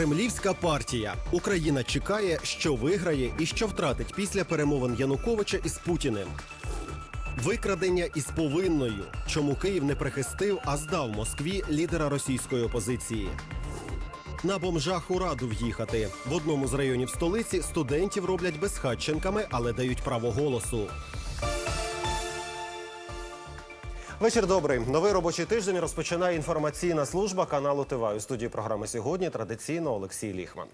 Кремлівська партія. Україна чекає, що виграє і що втратить після перемовин Януковича із Путіним. Викрадення із повинною. Чому Київ не прихистив, а здав Москві лідера російської опозиції. На бомжах у раду в'їхати. В одному з районів столиці студентів роблять безхатченками, але дають право голосу. Вечір добрий. Новий робочий тиждень розпочинає інформаційна служба каналу Тиваю У студії програми сьогодні традиційно Олексій Ліхман.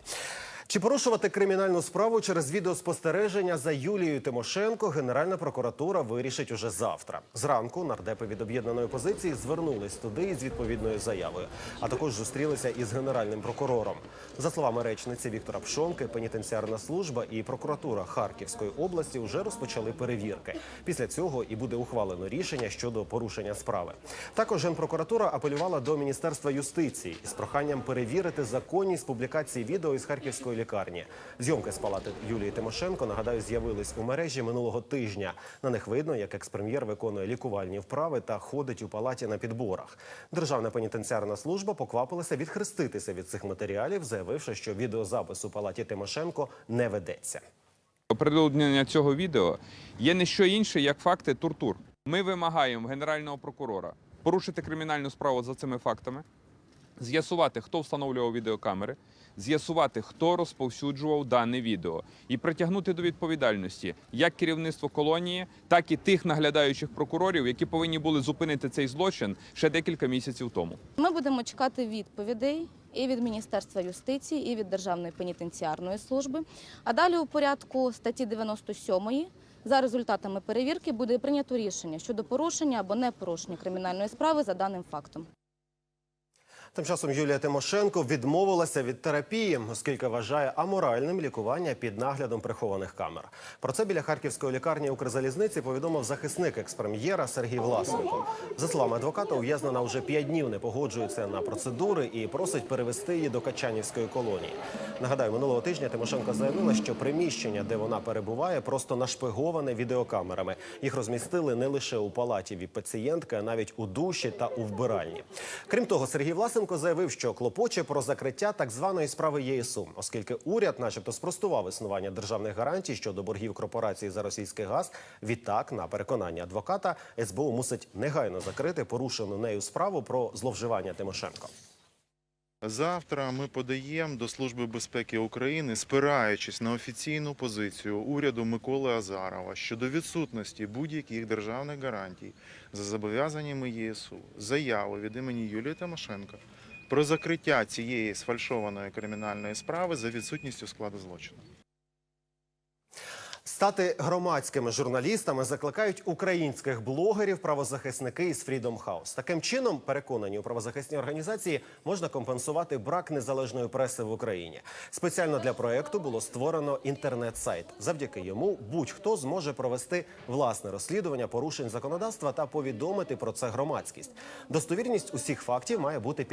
Чи порушувати кримінальну справу через відеоспостереження за Юлією Тимошенко Генеральна прокуратура вирішить уже завтра. Зранку нардепи від об'єднаної опозиції звернулись туди із відповідною заявою, а також зустрілися із генеральним прокурором. За словами речниці Віктора Пшонки, пенітенціарна служба і прокуратура Харківської області вже розпочали перевірки. Після цього і буде ухвалено рішення щодо порушення справи. Також генпрокуратура апелювала до міністерства юстиції із проханням перевірити законність публікації відео із харківської лікарні. Зйомки з палати Юлії Тимошенко нагадаю з'явились у мережі минулого тижня. На них видно, як експрем'єр виконує лікувальні вправи та ходить у палаті на підборах. Державна пенітенціарна служба поквапилася відхреститися від цих матеріалів, заявивши, що відеозапис у палаті Тимошенко не ведеться. Оприлюднення цього відео є не що інше, як факти тортур. Ми вимагаємо генерального прокурора порушити кримінальну справу за цими фактами, з'ясувати, хто встановлював відеокамери, з'ясувати, хто розповсюджував дане відео, і притягнути до відповідальності як керівництво колонії, так і тих наглядаючих прокурорів, які повинні були зупинити цей злочин ще декілька місяців тому. Ми будемо чекати відповідей і від Міністерства юстиції, і від Державної пенітенціарної служби. А далі у порядку статті 97 за результатами перевірки буде прийнято рішення щодо порушення або не порушення кримінальної справи за даним фактом. Тим часом Юлія Тимошенко відмовилася від терапії, оскільки вважає аморальним лікування під наглядом прихованих камер. Про це біля харківської лікарні Укрзалізниці повідомив захисник експрем'єра Сергій Власенко. За словами адвоката, ув'язнена вже п'ять днів не погоджується на процедури і просить перевести її до Качанівської колонії. Нагадаю, минулого тижня Тимошенко заявила, що приміщення, де вона перебуває, просто нашпиговане відеокамерами. Їх розмістили не лише у палаті від пацієнтки, а навіть у душі та у вбиральні. Крім того, Сергій Власенко заявив, що клопоче про закриття так званої справи ЄСУ, оскільки уряд, начебто, спростував існування державних гарантій щодо боргів корпорації за російський газ. Відтак, на переконання адвоката, СБУ мусить негайно закрити порушену нею справу про зловживання Тимошенко. Завтра ми подаємо до Служби безпеки України, спираючись на офіційну позицію уряду Миколи Азарова щодо відсутності будь-яких державних гарантій за зобов'язаннями ЄСУ, заяву від імені Юлії Тимошенко про закриття цієї сфальшованої кримінальної справи за відсутністю складу злочину. Стати громадськими журналістами закликають українських блогерів, правозахисники із Freedom House. Таким чином, переконані у правозахисній організації, можна компенсувати брак незалежної преси в Україні. Спеціально для проекту було створено інтернет-сайт. Завдяки йому будь-хто зможе провести власне розслідування порушень законодавства та повідомити про це громадськість. Достовірність усіх фактів має бути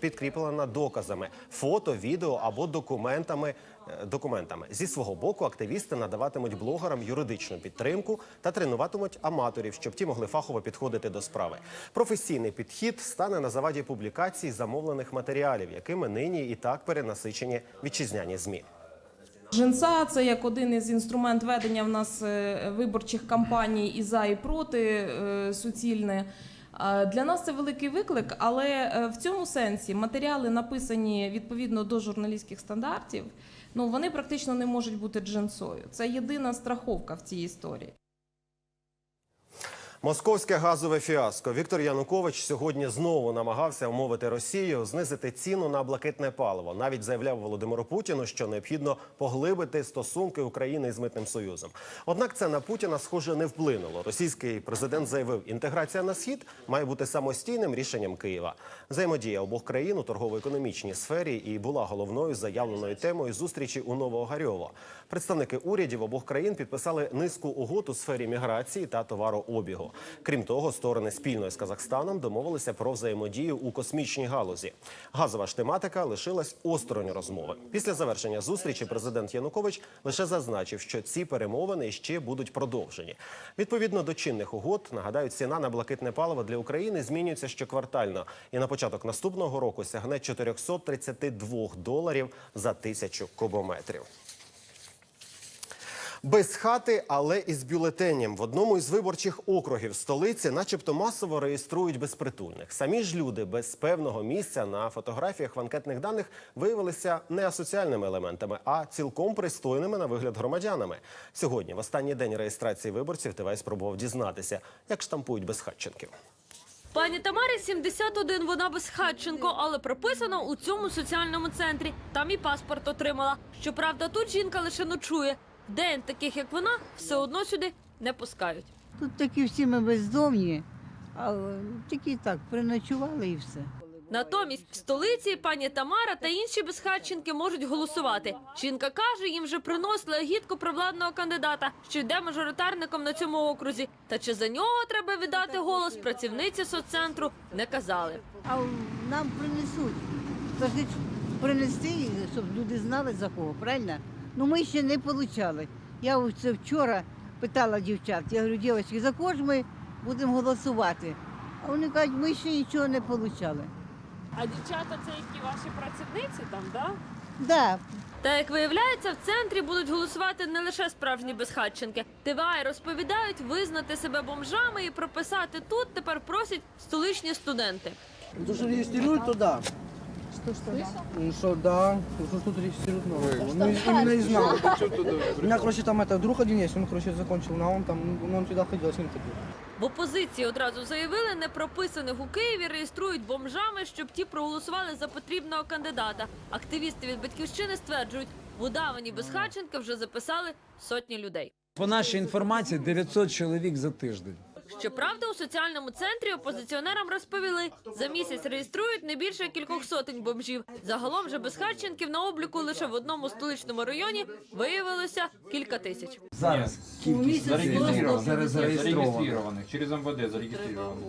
підкріплена, доказами, фото, відео або документами. е, Документами зі свого боку активісти надаватимуть блогерам юридичну підтримку та тренуватимуть аматорів, щоб ті могли фахово підходити до справи. Професійний підхід стане на заваді публікацій замовлених матеріалів, якими нині і так перенасичені вітчизняні змі. Женса це як один із інструмент ведення в нас е, виборчих кампаній і за, і проти е, суцільне. Для нас це великий виклик, але е, в цьому сенсі матеріали, написані відповідно до журналістських стандартів, ну вони практично не можуть бути джинсою. Це єдина страховка в цій історії. Московське газове фіаско. Віктор Янукович сьогодні знову намагався умовити Росію знизити ціну на блакитне паливо. Навіть заявляв Володимиру Путіну, що необхідно поглибити стосунки України з митним союзом. Однак це на Путіна схоже не вплинуло. Російський президент заявив, інтеграція на схід має бути самостійним рішенням Києва. Взаємодія обох країн у торгово-економічній сфері і була головною заявленою темою зустрічі у Новоогарьово. Представники урядів обох країн підписали низку угод у сфері міграції та товарообігу. Крім того, сторони спільно з Казахстаном домовилися про взаємодію у космічній галузі. Газова ж тематика лишилась осторонь розмови. Після завершення зустрічі президент Янукович лише зазначив, що ці перемовини ще будуть продовжені. Відповідно до чинних угод, нагадаю, ціна на блакитне паливо для України змінюється щоквартально і на початок наступного року сягне 432 доларів за тисячу кубометрів. Без хати, але із бюлетенем в одному із виборчих округів столиці, начебто масово реєструють безпритульних. Самі ж люди без певного місця на фотографіях в анкетних даних виявилися не асоціальними елементами, а цілком пристойними на вигляд громадянами. Сьогодні, в останній день реєстрації виборців, ТВ спробував дізнатися, як штампують безхатченків. Пані Тамарі 71, вона безхатченко, але прописана у цьому соціальному центрі. Там і паспорт отримала. Щоправда, тут жінка лише ночує. День таких, як вона, все одно сюди не пускають. Тут такі всі ми бездомні, а тільки так, приночували і все. Натомість в столиці пані Тамара та інші безхатченки можуть голосувати. Жінка каже, їм вже приносили агітку провладного кандидата, що йде мажоритарником на цьому окрузі. Та чи за нього треба віддати голос працівниці соццентру, не казали. А нам принесуть. Принести, щоб люди знали за кого, правильно? Ну ми ще не отримали. Я це вчора питала дівчат, я говорю, дівчатки, за кого ж ми будемо голосувати? А вони кажуть, ми ще нічого не отримали. А дівчата це які ваші працівниці там, да? Да, Та як виявляється, в центрі будуть голосувати не лише справжні безхатченки. ТВА розповідають визнати себе бомжами і прописати тут тепер просять столичні студенти. Регистрируют, то да. Что, что да? Ну, что да, что тут регистрируют нового. Ну, именно из НАУ. У меня, короче, там это, друг один есть, он, короче, закончил НАУ, там, ну, он сюда ходил, с ним ходил. В опозиції одразу заявили, непрописаних у Києві реєструють бомжами, щоб ті проголосували за потрібного кандидата. Активісти від батьківщини стверджують, в удавані безхатченка вже записали сотні людей. По нашій інформації 900 чоловік за тиждень. Щоправда, у соціальному центрі опозиціонерам розповіли, за місяць реєструють не більше кількох сотень бомжів. Загалом же безхатченків на обліку лише в одному столичному районі виявилося кілька тисяч. Зараз кількість зареєстрованих. через МВД зареєстрованих.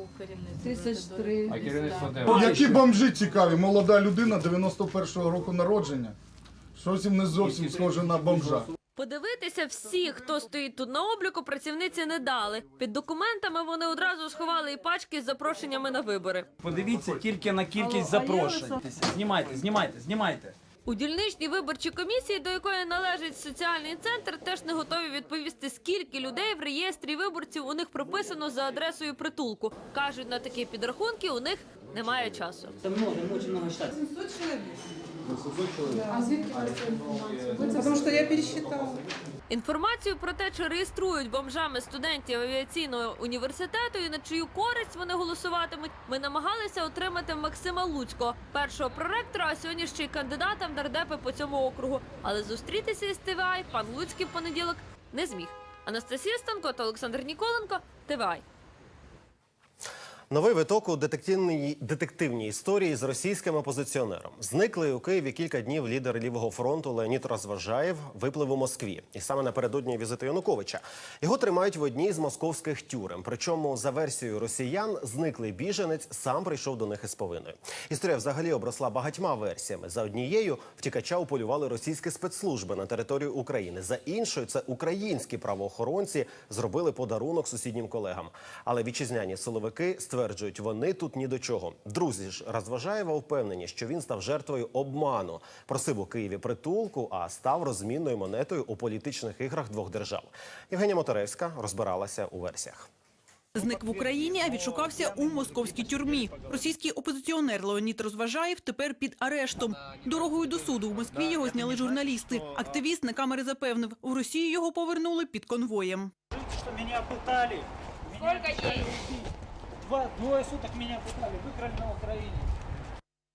А керівництво де? Які бомжі цікаві? Молода людина 91-го року народження. Щось їм не зовсім схоже на бомжа. Подивитися всіх, хто стоїть тут на обліку, працівниці не дали. Під документами вони одразу сховали і пачки з запрошеннями на вибори. Подивіться тільки на кількість запрошень. Знімайте, знімайте, знімайте. У дільничній виборчій комісії, до якої належить соціальний центр, теж не готові відповісти, скільки людей в реєстрі виборців у них прописано за адресою притулку. кажуть, на такі підрахунки у них немає часу. Тому що я пересчитала. Інформацію про те, чи реєструють бомжами студентів авіаційного університету і на чию користь вони голосуватимуть, ми намагалися отримати Максима Луцького, першого проректора, а сьогодні ще й кандидата в нардепи по цьому округу. Але зустрітися із ТВА пан Луцький в понеділок не зміг. Анастасія Станко та Олександр Ніколенко. ТВА. Новий виток у детективній, детективній історії з російським опозиціонером. Зниклий у Києві кілька днів лідер лівого фронту Леонід Розважаєв виплив у Москві. І саме напередодні візиту Януковича. Його тримають в одній з московських тюрем. Причому, за версією росіян, зниклий біженець сам прийшов до них із повинною. Історія взагалі обросла багатьма версіями. За однією втікача уполювали російські спецслужби на територію України. За іншою, це українські правоохоронці зробили подарунок сусіднім колегам. Але вітчизняні силовики стверджують, вони тут ні до чого. Друзі ж Розважаєва впевнені, що він став жертвою обману. Просив у Києві притулку, а став розмінною монетою у політичних іграх двох держав. Євгенія Моторевська розбиралася у версіях. Зник в Україні, а відшукався у московській тюрмі. Російський опозиціонер Леонід Розважаєв тепер під арештом. Дорогою до суду в Москві його зняли журналісти. Активіст на камери запевнив, в Росію його повернули під конвоєм. Сколько ей? Два, двое суток меня пытали, выкрали на Украине.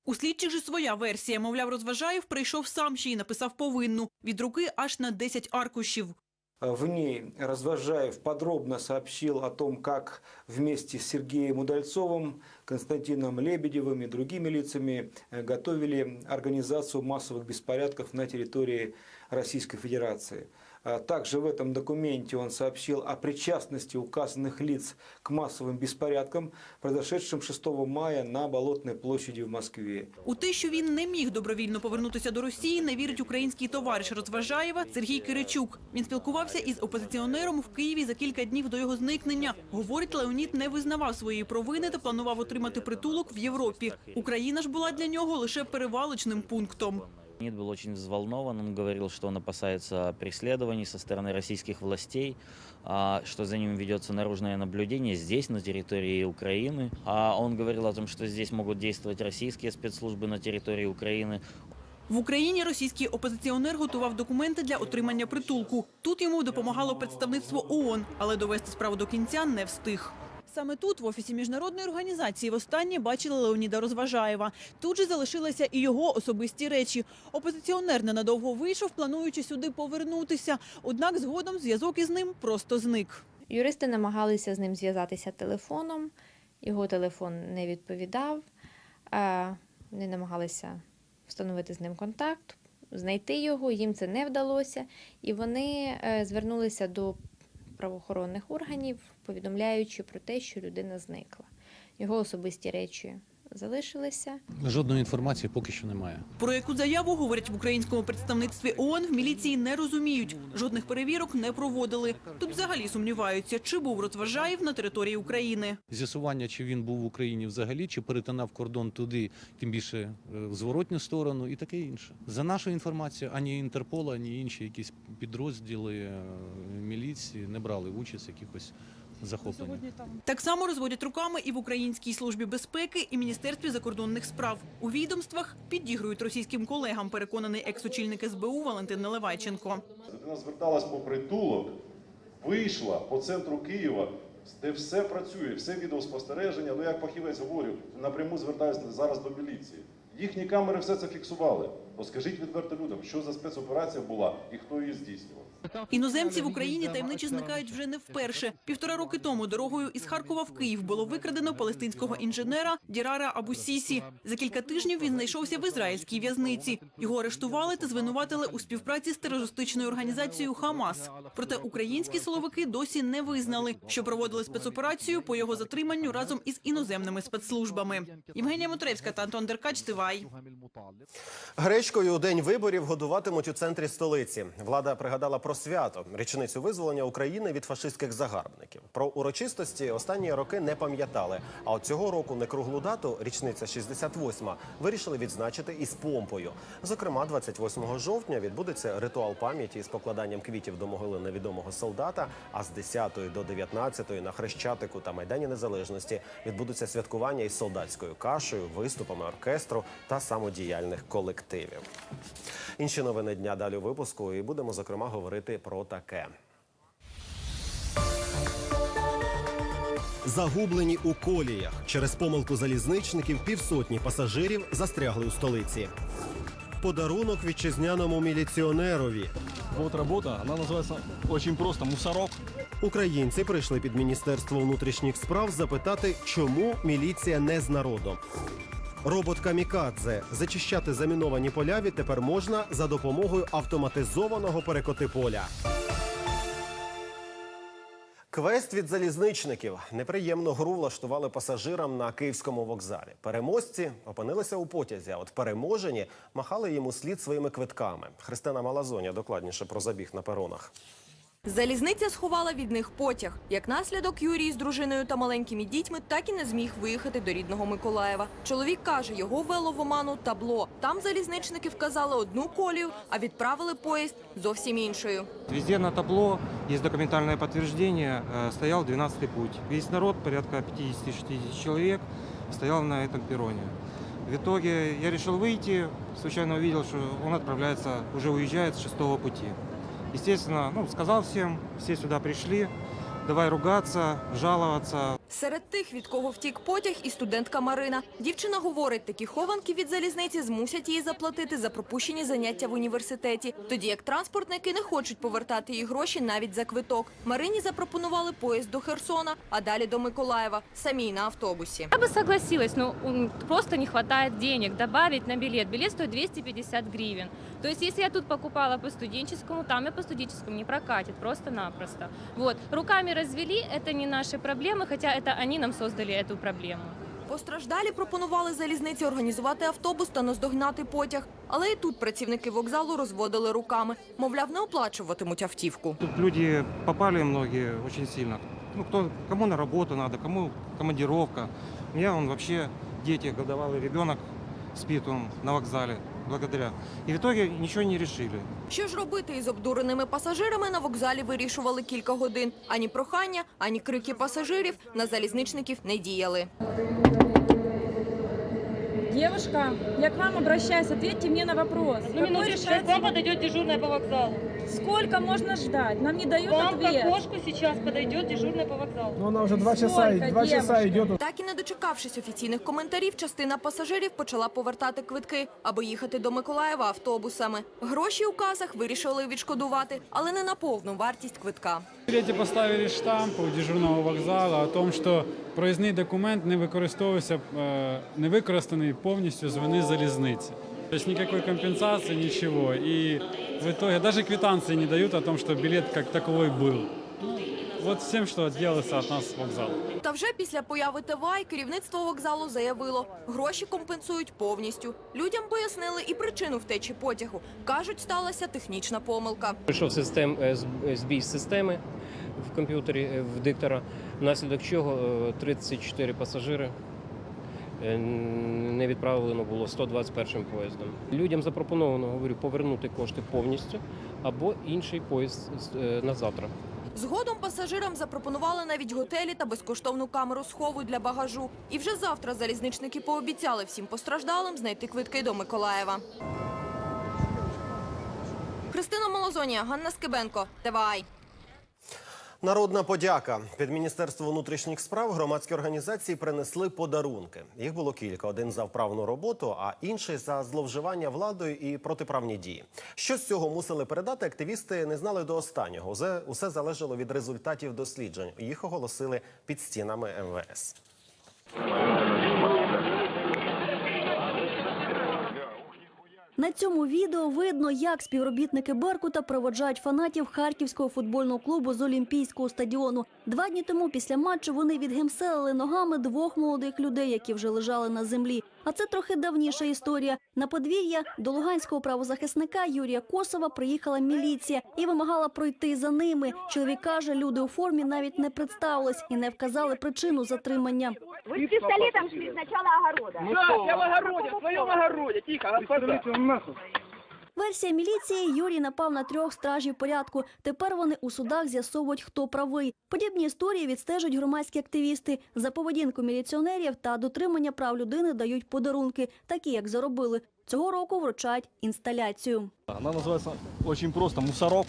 У слідчих же своя версія. Мовляв, Розважаєв прийшов сам ще й написав повинну. Від руки аж на 10 аркушів. В ней Развожаев подробно сообщил о том, как вместе с Сергеем Удальцовым, Константином Лебедевым и другими лицами э, готовили организацию массовых беспорядков на территории Российской Федерации. А Также в этом документе он сообщил о причастности указанных лиц к массовым беспорядкам, произошедшим 6 мая на Болотной площади в Москве. У те, що він не міг добровільно повернутися до Росії, не вірить український товариш Розважаєва Сергій Киричук. Він спілкувався із опозиціонером в Києві за кілька днів до його зникнення. Говорить, Леонід не визнавав своєї провини та планував отримати притулок в Європі. Україна ж була для нього лише перевалочним пунктом. Леонид был очень взволнован. Он говорил, что он опасается преследований со стороны российских властей, а, что за ним ведется наружное наблюдение здесь, на территории Украины. А он говорил о том, что здесь могут действовать российские спецслужбы на территории Украины. В Україні російський опозиціонер готував документи для отримання притулку. Тут йому допомагало представництво ООН, але довести справу до кінця не встиг. Саме тут, в офісі міжнародної організації, востаннє бачили Леоніда Розважаєва. Тут же залишилися і його особисті речі. Опозиціонер ненадовго вийшов, плануючи сюди повернутися. Однак згодом зв'язок із ним просто зник. Юристи намагалися з ним зв'язатися телефоном, його телефон не відповідав. Е, Вони намагалися встановити з ним контакт, знайти його, їм це не вдалося, і вони е, звернулися до правоохоронних органів, повідомляючи про те, що людина зникла. Його особисті речі залишилися. Жодної інформації поки що немає. Про яку заяву говорять в українському представництві ООН в міліції не розуміють. Жодних перевірок не проводили. Тут взагалі сумніваються, чи був Розважаєв на території України. З'ясування, чи він був в Україні взагалі, чи перетинав кордон туди, тим більше е, в зворотню сторону і таке інше. За нашу інформацію, ані Інтерпол, ані інші якісь підрозділи е, міліції не брали участь в якихось захопленнях. Так само розводять руками і в Українській службі безпеки, і Міністерстві закордонних справ. У відомствах підігрують російським колегам, переконаний екс-очільник СБУ Валентин Наливайченко. Людина зверталась по притулок, вийшла по центру Києва, де все працює, все відеоспостереження. Ну як фахівець говорю, напряму звертаюся зараз до міліції. Їхні камери все це фіксували. Скажіть відверто людям, що за спецоперація була і хто її здійснював. Іноземці в Україні таємниче зникають вже не вперше. Півтора роки тому дорогою із Харкова в Київ було викрадено палестинського інженера Дірара Абу-Сісі. За кілька тижнів він знайшовся в ізраїльській в'язниці. Його арештували та звинуватили у співпраці з терористичною організацією Хамас. Проте українські силовики досі не визнали, що проводили спецоперацію по його затриманню разом із іноземними спецслужбами. Євгенія Мотревська та Антон Деркач. Тивай. Гречкою у день виборів годуватимуть у центрі столиці. Влада пригадала про свято річницю визволення України від фашистських загарбників. Про урочистості останні роки не пам'ятали. А от цього року не круглу дату, річниця 68-ма, вирішили відзначити із помпою. Зокрема, 28 жовтня відбудеться ритуал пам'яті з покладанням квітів до могили невідомого солдата. А з 10 до 19 на Хрещатику та Майдані Незалежності відбудуться святкування із солдатською кашею, виступами оркестру та самодіяльних колективів. Інші новини дня далі у випуску, і будемо зокрема говорити про таке. Загублені у коліях через помилку залізничників півсотні пасажирів застрягли у столиці. Подарунок вітчизняному міліціонерові. Вот работа, она называется очень просто мусорок. Українці прийшли під міністерство внутрішніх справ запитати, чому міліція не з народом. Робот Камікадзе зачищати заміновані поля відтепер можна за допомогою автоматизованого перекоти поля. Квест від залізничників неприємну гру влаштували пасажирам на київському вокзалі. Переможці опинилися у потязі. А от переможені махали їм у слід своїми квитками. Христина Малазоня докладніше про забіг на перонах. Залізниця сховала від них потяг. Як наслідок, Юрій з дружиною та маленькими дітьми так і не зміг виїхати до рідного Миколаєва. Чоловік каже, його ввело в оману табло. Там залізничники вказали одну колію, а відправили поїзд зовсім іншою. Везде на табло есть документальное подтверждение, э, стоял 12-й путь. Весь народ, порядка 50-60 человек, стоял на этом перроне. В итоге я решил выйти, случайно увидел, что он отправляется, уже уезжает с шестого пути. Естественно, ну, сказал всем, все сюда пришли, давай ругаться, жаловаться. Серед тих, від кого втік потяг, і студентка Марина. Дівчина говорить, такі хованки від залізниці змусять її заплатити за пропущені заняття в університеті. Тоді як транспортники не хочуть повертати їй гроші навіть за квиток. Марині запропонували поїзд до Херсона, а далі до Миколаєва, самій на автобусі. Я бы согласилась, но м, просто не хватает денег добавить на билет. Билет стоит 250 гривен. То есть, если я тут покупала по студенческому, там и по студенческому не прокатит, просто-напросто. Вот. Руками развели, это не наши проблемы, хотя это они нам создали эту проблему. Постраждалі пропонували залізниці організувати автобус та наздогнати потяг. Але і тут працівники вокзалу розводили руками. Мовляв, не оплачуватимуть автівку. Тут люди попали многие очень сильно. Ну, кто, кому на работу надо, кому командировка. У меня он вообще дети, годовалый ребенок спит он на вокзале благодаря. І в итоге нічого не решили. Що ж робити із обдуреними пасажирами на вокзалі вирішували кілька годин. Ані прохання, ані крики пасажирів на залізничників не діяли. Девушка, я к вам обращаюсь, ответьте мне на вопрос. Одну минуточку, к вам подойдет дежурная по вокзалу. Сколько можно ждать? Нам не дают Вам ответ. к окошку сейчас подойдет дежурная по вокзалу. Ну, она уже два часа- Сколько, два часа девушка? идет. Так і не дочекавшись офіційних коментарів, частина пасажирів почала повертати квитки, аби їхати до Миколаєва автобусами. Гроші у касах вирішили відшкодувати, але не на повну вартість квитка. В білеті поставили штамп у дежурного вокзалу о том, що проїзний документ не використовувався, е, не використаний повністю з вини залізниці. Тобто ніякої компенсації, нічого. І в итоге даже квитанции не дают о том, что билет как таковой был. Ну, вот всем, что делается от нас вокзал. Та вже після появи ТВАЙ керівництво вокзалу заявило, гроші компенсують повністю. Людям пояснили і причину втечі потягу. Кажуть, сталася технічна помилка. Прийшов систем е, збій системи в комп'ютері е, в диктора, внаслідок чого е, 34 пасажири е, не відправлено було 121 поїздом. Людям запропоновано говорю повернути кошти повністю або інший поїзд е, на завтра. Згодом пасажирам запропонували навіть готелі та безкоштовну камеру схову для багажу. І вже завтра залізничники пообіцяли всім постраждалим знайти квитки до Миколаєва. Христина Малозонія, Ганна Скибенко, ТВАЙ. Народна подяка під міністерство внутрішніх справ громадські організації принесли подарунки. Їх було кілька: один за вправну роботу, а інший за зловживання владою і протиправні дії. Що з цього мусили передати, активісти не знали до останнього. Усе, залежало від результатів досліджень. Їх оголосили під стінами МВС. На цьому відео видно, як співробітники Беркута проводжають фанатів харківського футбольного клубу з Олімпійського стадіону. Два дні тому після матчу вони відгемселили ногами двох молодих людей, які вже лежали на землі. А це трохи давніша історія. На подвір'я до луганського правозахисника Юрія Косова приїхала міліція і вимагала пройти за ними. Чоловік каже, люди у формі навіть не представились і не вказали причину затримання. Вы с пистолетом шли с начала огорода. Ну что, я в огороде, в своем огороде, тихо, господа. Версія міліції Юрій напав на трьох стражів порядку. Тепер вони у судах з'ясовують, хто правий. Подібні історії відстежують громадські активісти. За поведінку міліціонерів та дотримання прав людини дають подарунки, такі як заробили. Цього року вручають інсталяцію. Она называется очень просто мусорок.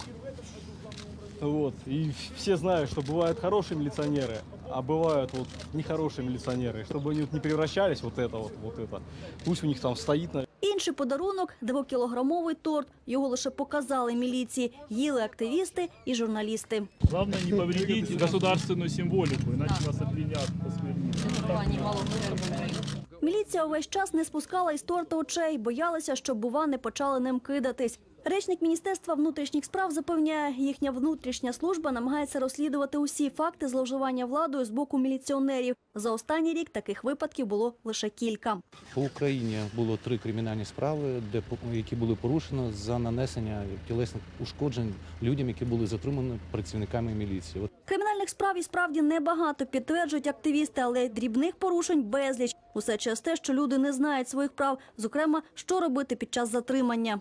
Вот. И все знают, что бывают хорошие милиционеры, а бывают вот нехорошие милиционеры. Чтобы они вот не превращались вот это вот, вот это. Пусть у них там стоит на Інший подарунок двокілограмовий торт. Його лише показали міліції. Їли активісти і журналісти. Главное не повредить государственную символику, иначе вас обвинят по Міліція увесь час не спускала із торта очей, боялася, щоб бува не почали ним кидатись. Речник міністерства внутрішніх справ запевняє, їхня внутрішня служба намагається розслідувати усі факти зловживання владою з боку міліціонерів. За останній рік таких випадків було лише кілька. По Україні було три кримінальні справи, де по- які були порушені за нанесення тілесних ушкоджень людям, які були затримані працівниками міліції. Кримінальних справ і справді небагато підтверджують активісти, але дрібних порушень безліч. Усе через те, що люди не знають своїх прав, зокрема, що робити під час затримання.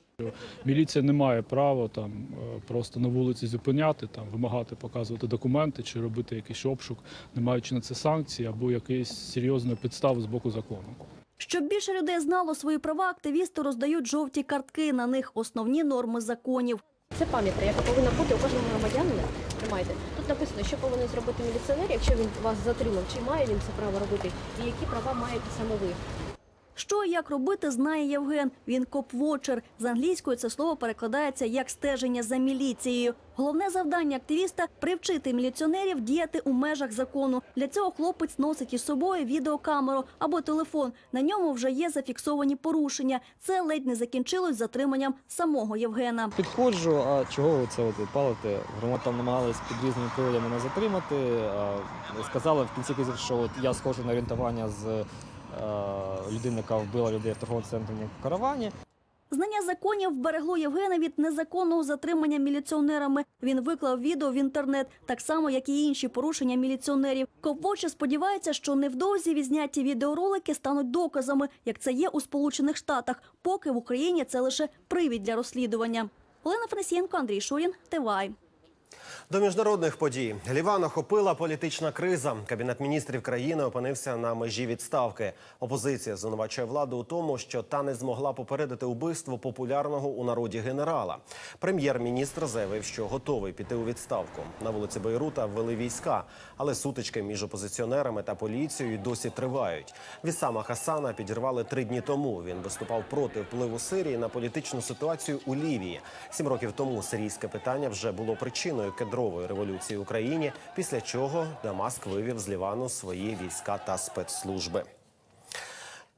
Міліція не має права там е, просто на вулиці зупиняти, там вимагати показувати документи чи робити якийсь обшук, не маючи на це санкції або якоїсь серйозної підстави з боку закону. Щоб більше людей знало свої права, активісти роздають жовті картки. На них основні норми законів. Це пам'ятка, яка повинна бути у кожному громадянина. Тримайте. Тут написано, що повинен зробити міліціонер, якщо він вас затримав, чи має він це право робити, і які права маєте саме ви. Що і як робити, знає Євген. Він коп-вочер. З англійської це слово перекладається як стеження за міліцією. Головне завдання активіста привчити міліціонерів діяти у межах закону. Для цього хлопець носить із собою відеокамеру або телефон. На ньому вже є зафіксовані порушення. Це ледь не закінчилось затриманням самого Євгена. Підходжу, а чого ви це от палите? Громад там під різними приводами мене затримати. Сказали в кінці кінців, що от я схожий на орієнтування з е, людини, яка вбила людей в торговому центрі каравані. Знання законів вберегло Євгена від незаконного затримання міліціонерами. Він виклав відео в інтернет, так само як і інші порушення міліціонерів. Ковбоче сподівається, що невдовзі відзняті відеоролики стануть доказами, як це є у Сполучених Штатах. Поки в Україні це лише привід для розслідування. Олена Фресієнко, Андрій Шурін, ТВАЙ. До міжнародних подій Ліван охопила політична криза. Кабінет міністрів країни опинився на межі відставки. Опозиція звинувачує владу у тому, що та не змогла попередити убивство популярного у народі генерала. Прем'єр-міністр заявив, що готовий піти у відставку. На вулиці Бейрута ввели війська, але сутички між опозиціонерами та поліцією досі тривають. Вісама Хасана підірвали три дні тому. Він виступав проти впливу Сирії на політичну ситуацію у Лівії. Сім років тому сирійське питання вже було причиною кедрової революції в Україні, після чого Дамаск вивів з Лівану свої війська та спецслужби.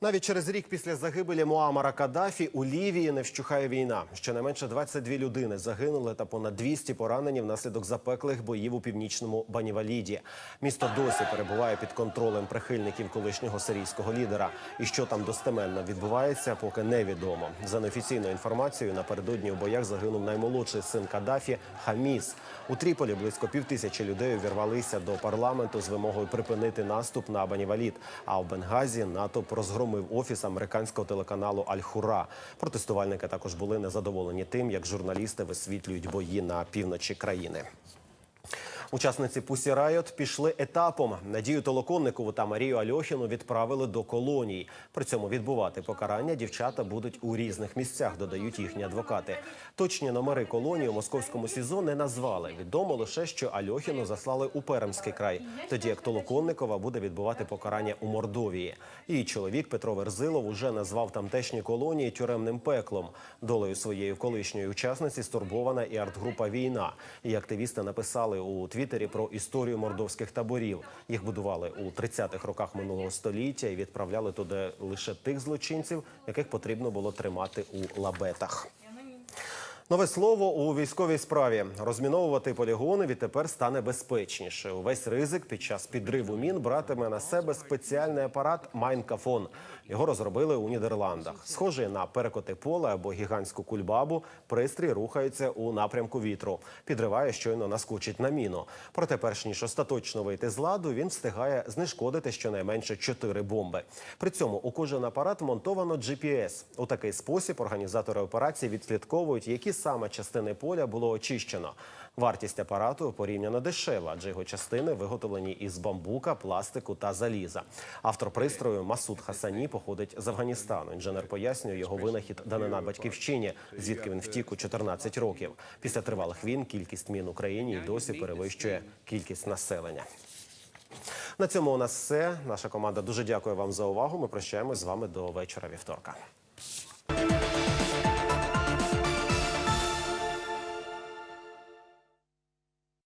Навіть через рік після загибелі Муамара Каддафі у Лівії не вщухає війна. Щонайменше 22 людини загинули та понад 200 поранені внаслідок запеклих боїв у північному Баніваліді. Місто досі перебуває під контролем прихильників колишнього сирійського лідера. І що там достеменно відбувається, поки невідомо. За неофіційною інформацією, напередодні у боях загинув наймолодший син Каддафі Хаміс. У Тріполі близько півтисячі людей увірвалися до парламенту з вимогою припинити наступ на Банівалід. А у Бенгазі натовп розгромив офіс американського телеканалу Аль-Хура. Протестувальники також були незадоволені тим, як журналісти висвітлюють бої на півночі країни. Учасниці Пусі Райот пішли етапом. Надію Толоконникову та Марію Альохіну відправили до колоній. При цьому відбувати покарання дівчата будуть у різних місцях, додають їхні адвокати. Точні номери колонії у московському СІЗО не назвали. Відомо лише, що Альохіну заслали у Пермський край, тоді як Толоконникова буде відбувати покарання у Мордовії. Її чоловік Петро Верзилов уже назвав тамтешні колонії тюремним пеклом. Долею своєї колишньої учасниці стурбована і артгрупа Війна. І активісти написали у Твіттері про історію мордовських таборів. Їх будували у 30-х роках минулого століття і відправляли туди лише тих злочинців, яких потрібно було тримати у лабетах. Нове слово у військовій справі. Розміновувати полігони відтепер стане безпечніше. Увесь ризик під час підриву мін братиме на себе спеціальний апарат Майнкафон. Його розробили у Нідерландах. Схожий на перекоти поле або гігантську кульбабу, пристрій рухається у напрямку вітру. Підриває, щойно наскочить на міну. Проте, перш ніж остаточно вийти з ладу, він встигає знешкодити щонайменше чотири бомби. При цьому у кожен апарат монтовано GPS. У такий спосіб організатори операції відслідковують, які саме частини поля було очищено. Вартість апарату порівняно дешева, адже його частини виготовлені із бамбука, пластику та заліза. Автор пристрою Масуд Хасані походить з Афганістану. Інженер пояснює, його винахід данина батьківщині, звідки він втік у 14 років. Після тривалих війн кількість мін Україні й досі перевищує кількість населення. На цьому у нас все. Наша команда дуже дякує вам за увагу. Ми прощаємось з вами до вечора вівторка.